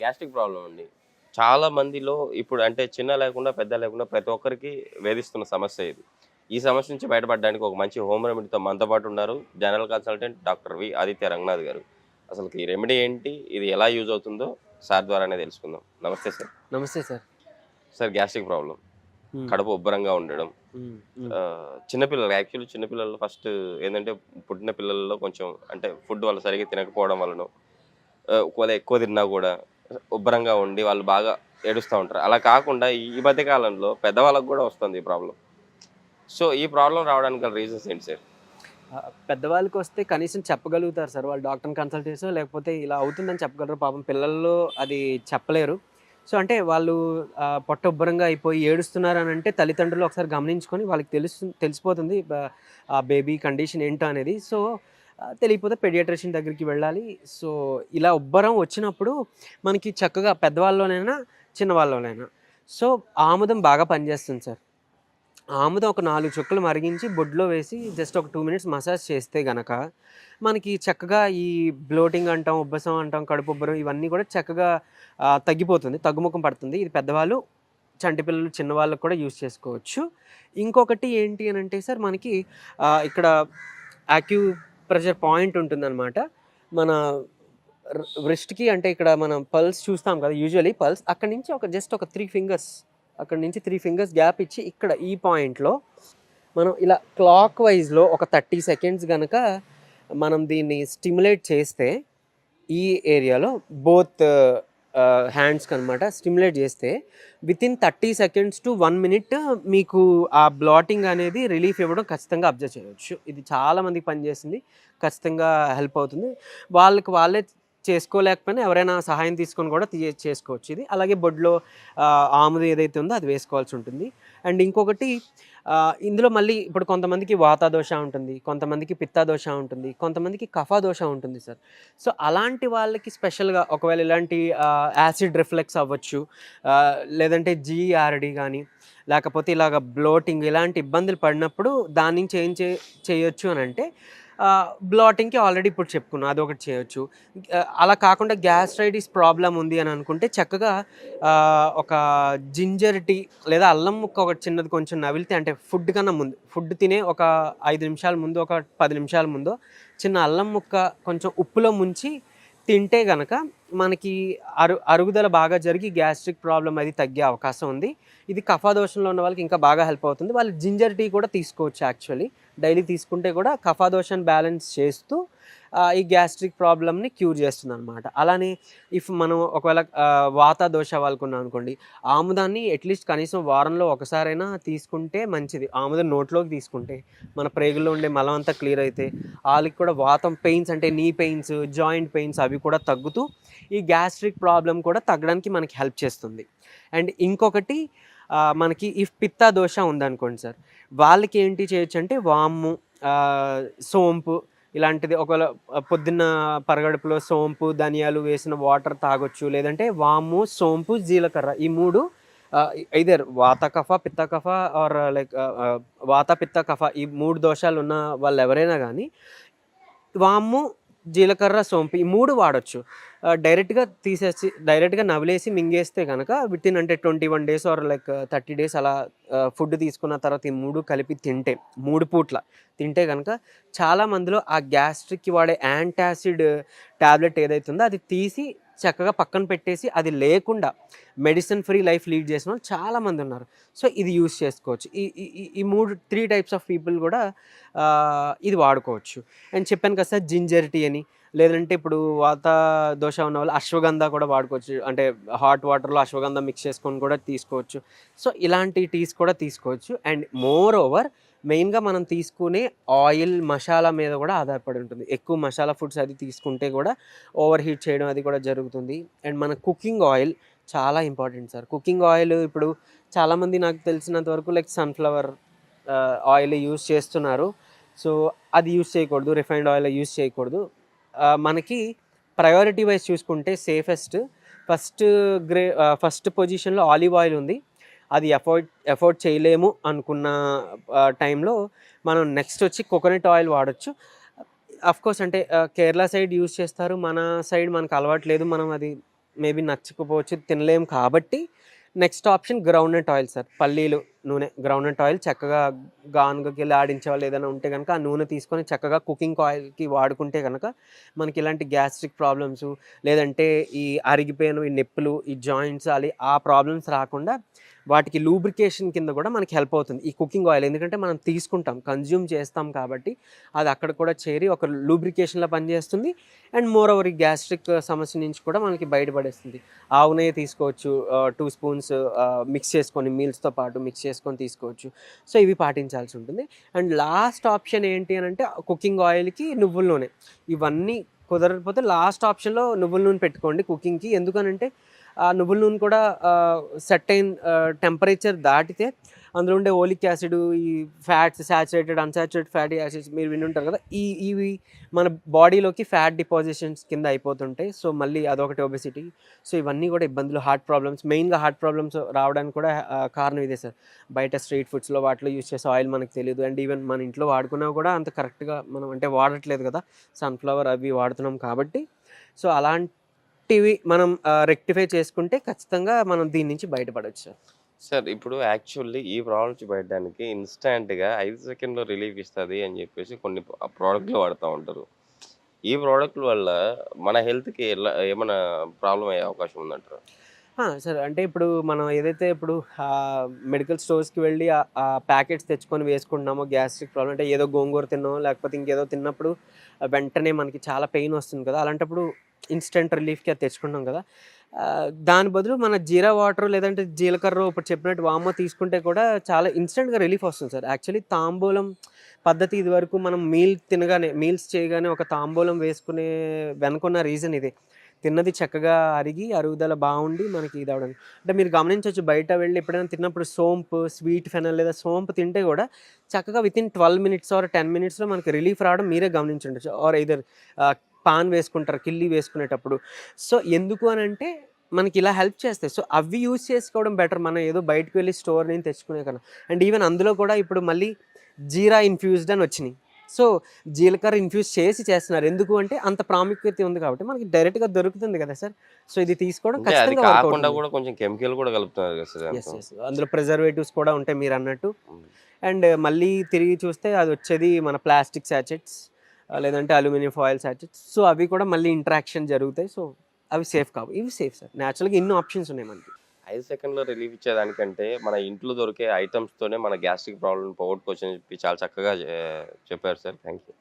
Gastric problem అండి. చాలా మందిలో ఇప్పుడు అంటే చిన్న లేకుండా పెద్ద లేకుండా ప్రతి ఒక్కరికి వేధిస్తున్న సమస్య ఇది. ఈ సమస్య నుంచి బయటపడడానికి ఒక మంచి హోమ్ రెమెడీతో మనతో పాటు ఉన్నారు general consultant doctor V Aditya Ranganath garu. అసలు ఈ రెమెడీ ఏంటి? ఇది ఎలా యూజ్ అవుతుందో సార్ ద్వారానే తెలుసుకుందాం. నమస్తే సార్. నమస్తే సార్. Sir gastric problem. కడుపు ఉబ్బరంగా ఉండడం. చిన్నపిల్లలు యాక్చువల్లీ చిన్నపిల్లలు ఫస్ట్ ఏంటంటే పుట్టిన పిల్లల్లో కొంచెం అంటే ఫుడ్ వాళ్ళు సరిగ్గా తినకపోవడం వలన ఒకవేళ ఎక్కువ తిన్నా కూడా ఉబ్బరంగా ఉండి వాళ్ళు బాగా ఏడుస్తూ ఉంటారు. అలా కాకుండా ఈ- మధ్యకాలంలో మధ్య కాలంలో పెద్దవాళ్ళకు కూడా వస్తుంది ఈ ప్రాబ్లం సో ఈ ప్రాబ్లం రావడానికి గల రీజన్స్ ఏంటి సార్? పెద్దవాళ్ళకి వస్తే కనీసం చెప్పగలుగుతారు సార్. వాళ్ళు డాక్టర్ని కన్సల్ట్ చేసో లేకపోతే ఇలా అవుతుందని చెప్పగలరు. పాపం పిల్లల్లో అది చెప్పలేరు. సో అంటే వాళ్ళు పొట్ట ఉబ్బరంగా అయిపోయి ఏడుస్తున్నారు అని అంటే తల్లిదండ్రులు ఒకసారి గమనించుకొని వాళ్ళకి తెలుసు తెలిసిపోతుంది ఆ బేబీ కండిషన్ ఏంటో అనేది. సో తెలియకపోతే పెడియాట్రిషియన్ దగ్గరికి వెళ్ళాలి. సో ఇలా ఉబ్బరం వచ్చినప్పుడు మనకి చక్కగా పెద్దవాళ్ళలోనైనా చిన్నవాళ్ళలోనైనా. సో ఆముదం బాగా పనిచేస్తుంది సార్. ఆముదం ఒక నాలుగు చుక్కలు మరిగించి బొడ్లో వేసి జస్ట్ ఒక టూ మినిట్స్ మసాజ్ చేస్తే గనక మనకి చక్కగా ఈ బ్లోటింగ్ అంటాం ఉబ్బసం అంటాం కడుపు ఉబ్బరం ఇవన్నీ కూడా చక్కగా తగ్గిపోతుంది తగ్గుముఖం పడుతుంది. ఇది పెద్దవాళ్ళు చంటి పిల్లలు చిన్నవాళ్ళకు కూడా యూజ్ చేసుకోవచ్చు. ఇంకొకటి ఏంటి అని అంటే సార్ మనకి ఇక్కడ యాక్యూ ప్రెషర్ పాయింట్ ఉంటుందన్నమాట. మన రిస్ట్కి అంటే ఇక్కడ మనం పల్స్ చూస్తాం కదా యూజువలీ పల్స్ అక్కడ నుంచి ఒక జస్ట్ ఒక త్రీ ఫింగర్స్ అక్కడ నుంచి త్రీ ఫింగర్స్ గ్యాప్ ఇచ్చి ఇక్కడ ఈ పాయింట్లో మనం ఇలా క్లాక్ వైజ్లో ఒక థర్టీ సెకండ్స్ కనుక మనం దీన్ని స్టిమ్యులేట్ చేస్తే ఈ ఏరియాలో బోత్ హ్యాండ్స్కి అనమాట స్టిమ్యులేట్ చేస్తే within thirty seconds to one minute మీకు ఆ బ్లాటింగ్ అనేది రిలీఫ్ ఇవ్వడం ఖచ్చితంగా అబ్జర్వ్ చేయవచ్చు. ఇది చాలామంది పనిచేసింది ఖచ్చితంగా హెల్ప్ అవుతుంది. వాళ్ళకి వాళ్ళే చేసుకోలేకపోయినా ఎవరైనా సహాయం తీసుకొని కూడా చేసుకోవచ్చు ఇది. అలాగే బొడ్లో ఆ, ఆముది ఏదైతే ఉందో అది వేసుకోవాల్సి ఉంటుంది. అండ్ ఇంకొకటి ఇందులో మళ్ళీ ఇప్పుడు కొంతమందికి వాత దోష ఉంటుంది కొంతమందికి పిత్త దోష ఉంటుంది కొంతమందికి కఫా దోష ఉంటుంది సార్. సో అలాంటి వాళ్ళకి స్పెషల్గా ఒకవేళ ఇలాంటి యాసిడ్ రిఫ్లెక్స్ అవ్వచ్చు లేదంటే జీఆర్డి కానీ లేకపోతే ఇలాగ బ్లోటింగ్ ఇలాంటి ఇబ్బందులు పడినప్పుడు దాని నుంచి ఏం చే చేయొచ్చు అని అంటే బ్లాటింగ్కి ఆల్రెడీ ఇప్పుడు చెప్పుకున్నాను అది ఒకటి చేయొచ్చు. అలా కాకుండా గ్యాస్ట్రైటిస్ ప్రాబ్లం ఉంది అని అనుకుంటే చక్కగా ఒక జింజర్ టీ లేదా అల్లం ముక్క ఒకటి చిన్నది కొంచెం నవిలితే అంటే ఫుడ్ కన్నా ముందు ఫుడ్ తినే ఒక ఐదు నిమిషాల ముందు ఒక పది నిమిషాల ముందు చిన్న అల్లం ముక్క కొంచెం ఉప్పులో ముంచి తింటే గనక మనకి అరు అరుగుదల బాగా జరిగి గ్యాస్ట్రిక్ ప్రాబ్లం అది తగ్గే అవకాశం ఉంది. ఇది కఫా దోషంలో ఉన్న వాళ్ళకి ఇంకా బాగా హెల్ప్ అవుతుంది. వాళ్ళు జింజర్ టీ కూడా తీసుకోవచ్చు యాక్చువల్లీ డైలీ తీసుకుంటే కూడా కఫా బ్యాలెన్స్ చేస్తూ ఈ గ్యాస్ట్రిక్ ప్రాబ్లమ్ని క్యూర్ చేస్తుంది అనమాట అలానే ఇఫ్ మనం ఒకవేళ వాత దోష వాళ్ళకున్నాం అనుకోండి ఆముదాన్ని అట్లీస్ట్ కనీసం వారంలో ఒకసారైనా తీసుకుంటే మంచిది. ఆముదం నోట్లోకి తీసుకుంటే మన ప్రేగుల్లో ఉండే మలం అంతా క్లియర్ అయితే వాళ్ళకి కూడా వాతం పెయిన్స్ అంటే నీ పెయిన్స్ జాయింట్ పెయిన్స్ అవి కూడా తగ్గుతూ ఈ గ్యాస్ట్రిక్ ప్రాబ్లం కూడా తగ్గడానికి మనకి హెల్ప్ చేస్తుంది. అండ్ ఇంకొకటి మనకి ఇఫ్ పిత్త దోష ఉందనుకోండి సార్. వాళ్ళకి ఏంటి చేయొచ్చు అంటే వాము సోంపు ఇలాంటిది ఒకవేళ పొద్దున్న పరగడుపులో సోంపు ధనియాలు వేసిన వాటర్ తాగొచ్చు. లేదంటే వాము సోంపు జీలకర్ర ఈ మూడు ఐదర్ వాత కఫ పిత్త కఫ ఆర్ లైక్ వాత పిత్త కఫ ఈ మూడు దోషాలు ఉన్న వాళ్ళు ఎవరైనా కానీ వాము జీలకర్ర సోంపు ఈ మూడు వాడచ్చు. డైరెక్ట్గా తీసేసి డైరెక్ట్గా నవలేసి మింగేస్తే కనుక విత్ ఇన్ అంటే twenty one days or like thirty days అలా ఫుడ్ తీసుకున్న తర్వాత ఈ మూడు కలిపి తింటే మూడు పూట్ల తింటే కనుక చాలా మందిలో ఆ గ్యాస్ట్రిక్కి వాడే యాంటాసిడ్ ట్యాబ్లెట్ ఏదైతుందో అది తీసి చక్కగా పక్కన పెట్టేసి అది లేకుండా మెడిసిన్ ఫ్రీ లైఫ్ లీడ్ చేసిన వాళ్ళు చాలామంది ఉన్నారు. సో ఇది యూస్ చేసుకోవచ్చు. ఈ ఈ- ఈ- మూడు త్రీ టైప్స్ ఆఫ్ పీపుల్ కూడా ఇది వాడుకోవచ్చు. అండ్ చెప్పాను కదా సార్ జింజర్ టీ అని. లేదంటే ఇప్పుడు వాత దోష ఉన్న వాళ్ళు అశ్వగంధ కూడా వాడుకోవచ్చు. అంటే హాట్ వాటర్లో అశ్వగంధ మిక్స్ చేసుకొని కూడా తీసుకోవచ్చు. సో ఇలాంటి టీస్ కూడా తీసుకోవచ్చు. అండ్ మోర్ ఓవర్ మెయిన్గా మనం తీసుకునే ఆయిల్ మసాలా మీద కూడా ఆధారపడి ఉంటుంది. ఎక్కువ మసాలా ఫుడ్స్ అది తీసుకుంటే కూడా ఓవర్ హీట్ చేయడం అది కూడా జరుగుతుంది. అండ్ మన కుకింగ్ ఆయిల్ చాలా ఇంపార్టెంట్ సార్. కుకింగ్ ఆయిల్ ఇప్పుడు చాలామంది నాకు తెలిసినంత వరకు లైక్ సన్ఫ్లవర్ ఆయిల్ యూస్ చేస్తున్నారు. సో అది యూస్ చేయకూడదు. రిఫైన్డ్ ఆయిల్ యూస్ చేయకూడదు. మనకి ప్రయారిటీ వైజ్ చూసుకుంటే సేఫెస్ట్. ఫస్ట్ గ్రే ఫస్ట్ పొజిషన్లో ఆలివ్ ఆయిల్ ఉంది. అది ఎఫోర్డ్ ఎఫోర్డ్ చేయలేము అనుకున్న టైంలో మనం నెక్స్ట్ వచ్చి కోకోనట్ ఆయిల్ వాడచ్చు. కోర్స్ అంటే కేరళ సైడ్ యూస్ చేస్తారు. మన సైడ్ మనకు అలవాటు లేదు మనం అది మేబీ నచ్చకపోవచ్చు తినలేము కాబట్టి next option groundnut oil sir. పల్లీలు నూనె గ్రౌండ్నట్ ఆయిల్ చక్కగా గానుగకి వెళ్ళి ఆడించే వాళ్ళు ఏదైనా ఉంటే కనుక ఆ నూనె తీసుకొని చక్కగా కుకింగ్ ఆయిల్కి వాడుకుంటే కనుక మనకి ఇలాంటి గ్యాస్ట్రిక్ ప్రాబ్లమ్స్ లేదంటే ఈ అరిగిపోయిన ఈ నొప్పులు ఈ జాయింట్స్ అలా ఆ ప్రాబ్లమ్స్ రాకుండా వాటికి లూబ్రికేషన్ కింద కూడా మనకి హెల్ప్ అవుతుంది. ఈ కుకింగ్ ఆయిల్ ఎందుకంటే మనం తీసుకుంటాం కన్జ్యూమ్ చేస్తాం కాబట్టి అది అక్కడ కూడా చేరి ఒక లూబ్రికేషన్లో పనిచేస్తుంది. అండ్ మోర్ ఓవర్ ఈ గ్యాస్ట్రిక్ సమస్య నుంచి కూడా మనకి బయటపడేస్తుంది. ఆవు నెయ్యి తీసుకోవచ్చు టూ స్పూన్స్ మిక్స్ చేసుకొని మీల్స్తో పాటు మిక్స్ చేసుకొని తీసుకోవచ్చు. సో ఇవి పాటించాల్సి ఉంటుంది. అండ్ లాస్ట్ ఆప్షన్ ఏంటి అని అంటే కుకింగ్ ఆయిల్కి నువ్వుల నూనె. ఇవన్నీ కుదరకపోతే లాస్ట్ ఆప్షన్లో నువ్వుల నూనె పెట్టుకోండి కుకింగ్కి ఎందుకనంటే ఆ నువ్వుల నూనె కూడా సెట్ అయిన టెంపరేచర్ దాటితే అందులో ఉండే ఓలిక్ యాసిడ్ ఈ fats saturated unsaturated fatty acids మీరు వినుంటారు కదా ఈ ఇవి మన బాడీలోకి ఫ్యాట్ డిపాజిషన్స్ కింద అయిపోతుంటాయి. సో మళ్ళీ అదొకటి ఒబెసిటీ సో ఇవన్నీ కూడా ఇబ్బందులు హార్ట్ ప్రాబ్లమ్స్ మెయిన్గా హార్ట్ ప్రాబ్లమ్స్ రావడానికి కూడా కారణం ఇదే సార్. బయట స్ట్రీట్ ఫుడ్స్లో వాటిలో యూస్ చేసే ఆయిల్ మనకు తెలియదు అండ్ ఈవెన్ మన ఇంట్లో వాడుకున్నా కూడా అంత కరెక్ట్గా మనం అంటే వాడట్లేదు కదా సన్ఫ్లవర్ అవి వాడుతున్నాం కాబట్టి. సో అలాంటివి మనం రెక్టిఫై చేసుకుంటే ఖచ్చితంగా మనం దీని నుంచి బయటపడవచ్చు సార్ ఇప్పుడు యాక్చువల్లీ ఈ ప్రాబ్లం నుంచి బయటడానికి ఇన్స్టాంట్గా ఐదు సెకండ్లో రిలీఫ్ ఇస్తుంది అని చెప్పేసి కొన్ని ప్రోడక్ట్లు వాడుతూ ఉంటారు. ఈ ప్రోడక్ట్ల వల్ల మన హెల్త్కి ఎలా ఏమైనా ప్రాబ్లం అయ్యే అవకాశం ఉందంటారు? సార్ అంటే ఇప్పుడు మనం ఏదైతే ఇప్పుడు మెడికల్ స్టోర్స్కి వెళ్ళి ఆ- ప్యాకెట్స్ తెచ్చుకొని వేసుకుంటున్నామో గ్యాస్ట్రిక్ ప్రాబ్లం అంటే ఏదో గోంగూర తిన్నామో లేకపోతే ఇంకేదో తిన్నప్పుడు వెంటనే మనకి చాలా పెయిన్ వస్తుంది కదా అలాంటప్పుడు ఇన్స్టెంట్ రిలీఫ్కి అది తెచ్చుకుంటాం కదా. దాని బదులు మన జీరా వాటర్ లేదంటే జీలకర్ర ఇప్పుడు చెప్పినట్టు వామో తీసుకుంటే కూడా చాలా ఇన్స్టెంట్గా రిలీఫ్ వస్తుంది సార్. యాక్చువల్లీ తాంబూలం పద్ధతి ఇది వరకు మనం మీల్ తినగానే మీల్స్ చేయగానే ఒక తాంబూలం వేసుకునే వెనుకున్న రీజన్ ఇది. తిన్నది చక్కగా అరిగి అరుగుదల బాగుండి మనకి ఇది అవడం. అంటే మీరు గమనించవచ్చు బయట వెళ్ళి ఎప్పుడైనా తిన్నప్పుడు సోంపు స్వీట్ ఫెనల్ లేదా సోంపు తింటే కూడా చక్కగా within twelve minutes or ten మినిట్స్లో మనకి రిలీఫ్ రావడం మీరే గమనించుండొచ్చు. ఆర్ ఇదర్ పాన్ వేసుకుంటారు కిల్లి వేసుకునేటప్పుడు. సో ఎందుకు అని అంటే మనకి ఇలా హెల్ప్ చేస్తాయి. సో అవి యూజ్ చేసుకోవడం బెటర్. మనం ఏదో బయటకు వెళ్ళి స్టోర్ నుంచి తెచ్చుకునే కన్నా. అండ్ ఈవెన్ అందులో కూడా ఇప్పుడు మళ్ళీ జీరా ఇన్ఫ్యూజ్డ్ అని వచ్చినాయి. సో జీలకర్ర ఇన్ఫ్యూజ్ చేసి చేస్తున్నారు. ఎందుకు అంటే అంత ప్రాముఖ్యత ఉంది కాబట్టి మనకి డైరెక్ట్గా దొరుకుతుంది కదా సార్. సో ఇది తీసుకోవడం కాకుండా. కూడా కొంచెం కెమికల్ కూడా కలుపుతున్నారు కదా సార్. అందులో ప్రిజర్వేటివ్స్ కూడా ఉంటాయి మీరు అన్నట్టు. అండ్ మళ్ళీ తిరిగి చూస్తే అది వచ్చేది మన ప్లాస్టిక్ శాచెట్స్ లేదంటే అల్యూమినియం ఫాయిల్ సాచెట్స్ సో అవి కూడా మళ్ళీ ఇంటరాక్షన్ జరుగుతాయి. సో అవి సేఫ్ కావు. ఇవి సేఫ్ సార్. న్యాచురల్గా ఎన్నో ఆప్షన్స్ ఉన్నాయి మనకి. ఐదు సెకండ్లో రిలీఫ్ ఇచ్చేదానికంటే మన ఇంట్లో దొరికే ఐటమ్స్తోనే మన గ్యాస్ట్రిక్ ప్రాబ్లం పోగొట్టుకోవచ్చు అని చెప్పి చాలా చక్కగా చెప్పారు సార్. Thank you